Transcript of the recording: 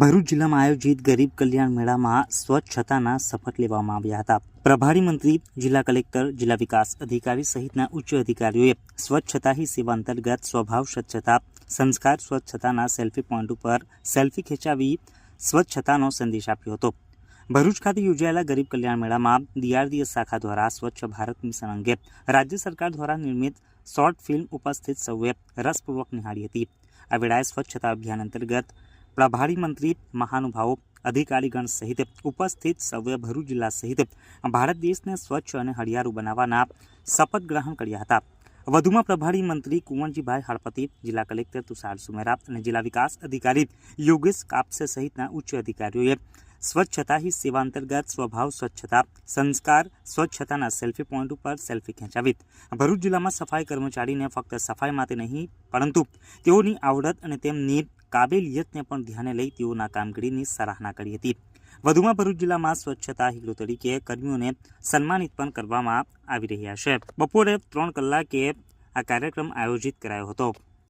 ભરૂચ જિલ્લામાં આયોજિત ગરીબ કલ્યાણ મેળામાં સ્વચ્છતાના શપથ લેવામાં આવ્યા હતા. પ્રભારી મંત્રી, જિલ્લા કલેક્ટર, જિલ્લા વિકાસ અધિકારી સહિતના ઉચ્ચ અધિકારીઓએ સ્વચ્છતા હી સેવા અંતર્ગત સ્વભાવ સ્વચ્છતા સંસ્કાર સ્વચ્છતાના સેલ્ફી પોઈન્ટ ઉપર સેલ્ફી ખેંચાવી સ્વચ્છતાનો સંદેશ આપ્યો હતો. ભરૂચ ખાતે યોજાયેલા ગરીબ કલ્યાણ મેળામાં ડીઆરડીએસ શાખા દ્વારા સ્વચ્છ ભારત મિશન અંગે રાજ્ય સરકાર દ્વારા નિર્મિત શોર્ટ ફિલ્મ ઉપસ્થિત સૌએ રસપૂર્વક નિહાળી હતી. આ વેળાએ સ્વચ્છતા અભિયાન અંતર્ગત પ્રભારી મંત્રી મહાનુભાવો, અધિકારીગણ સહિત ઉપસ્થિત સૌએ ભરૂચ જિલ્લા સહિત ભારત દેશને સ્વચ્છ અને હરિયાળું બનાવવાના શપથ ગ્રહણ કર્યા હતા. વધુમાં પ્રભારી મંત્રી કુંવરજીભાઈ હળપતિ, જિલ્લા કલેક્ટર તુષાર સુમેરા અને જિલ્લા વિકાસ અધિકારી યોગેશ કાપસે સહિતના ઉચ્ચ અધિકારીઓએ સ્વચ્છતા હી સેવા અંતર્ગત સ્વભાવ સ્વચ્છતા, સંસ્કાર સ્વચ્છતાના સેલ્ફી પોઈન્ટ ઉપર સેલ્ફી ખેંચાવી. ભરૂચ જિલ્લામાં સફાઈ કર્મચારીને ફક્ત સફાઈ માટે નહીં, પરંતુ તેઓની આવડત અને તેમની કાબેલિયતને પણ ધ્યાને લઈ તેઓના કામગીરીની સરાહના કરી હતી. વધુમાં ભરૂચ જિલ્લામાં સ્વચ્છતા હીરો તરીકે કર્મીઓને સન્માનિત પણ કરવામાં આવી રહ્યા છે. બપોરે ત્રણ કલાકે આ કાર્યક્રમ આયોજિત કરાયો હતો.